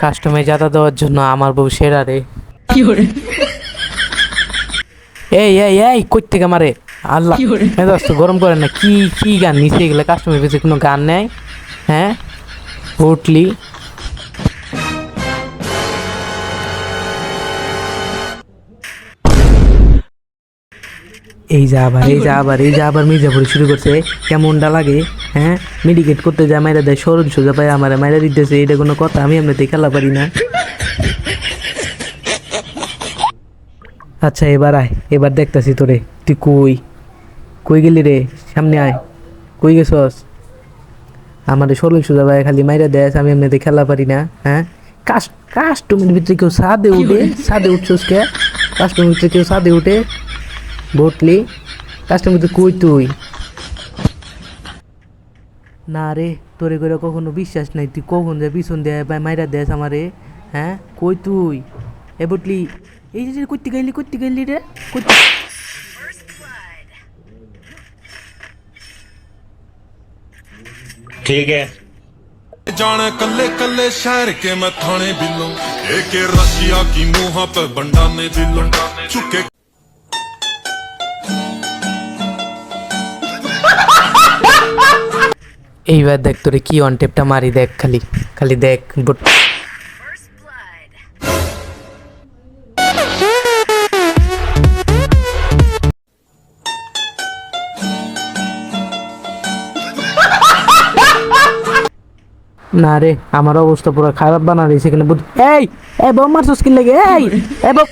কাস্টমে জাদা দেওয়ার জন্য আমার বউ সেরা রে। এই এই এই কই থেকে মারে। আল্লাহ মেজাজ গরম করে না। কি কি গান নিচে গেলে কাস্টমার পেছে কোনো গান নেই? হ্যাঁ? উঠলি। এই যা আবার এই যা আবার এই যা আবার মির্জাপুরে শুরু করছে। কেমনটা লাগে হ্যাঁ? মেডিকেট করতে যা মাইরা দেয় সরল সোজা পায় আমার মাইরা দিতেছে এটা কোনো কথা আমি এমনিতে খেলা পারি না। আচ্ছা এবার আয় এবার দেখতাছি তোরে। তুই কই? কই গেলি রে? সামনে আয়। কই গেছস? আমার সরল সোজা ভাই খালি মাইরা দেয় আমি এমনিতে খেলা পারি না হ্যাঁ? কাস্টমের ভিতরে কেউ সাদে উঠে সাদে উঠছস কে? কাস্টমের ভিতরে কেউ সাদে উঠে বটলি কাস্টমার তো কই তুই না রে তোরে করে কখনো বিশ্বাস নাই তুই কখন যা পিছন দেয় বা মাইরা দেস আমারে হ্যাঁ কই তুই এ বটলি এই যে করতে গেলি করতে গেলি রে করতে ठीक है जाने कल्ले कल्ले शहर के मैं थाने बिल्लो एक रशिया की मुहा पे बंडा ने दिलो चुके এইবার দেখ তোরে কি অন টেপটা মারি দেখ খালি খালি দেখ বট। না রে, আমার অবস্থা পুরো খারাপ বানা দিয়েছে এখানে বুঝ এই এই বম মারছস কি লাগে এই এই বম।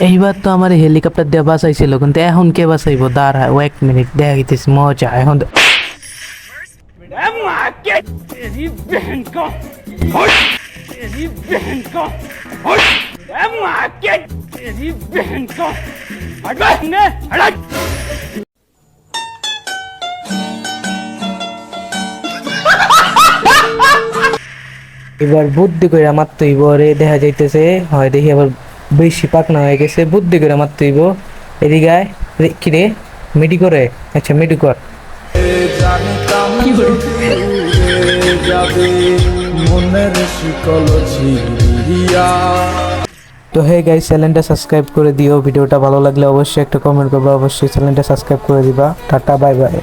এইবার তো আমার হেলিকপ্টার দিয়ে বাঁচাইছিল, কিন্তু এখন কে বাঁচাইবো? দাঁড়া ও এক মিনিট দেখা গেছিস মজা, এখন তো- এবার বুদ্ধি করে মারতে হইব রে দেখা যাইতেছে। হয় দেখি আবার বেশি পাকনা হয়ে গেছে বুদ্ধি করে মারতে হইব। এদিকে আয়। রে, কি রে? মিডি করে? আচ্ছা মিডি কর। তো হে গাইস চ্যানেলটা সাবস্ক্রাইব করে দিও। ভিডিওটা ভালো লাগলে অবশ্যই একটা কমেন্ট করবে। অবশ্যই চ্যানেলটা সাবস্ক্রাইব করে দিবা। Tata bye bye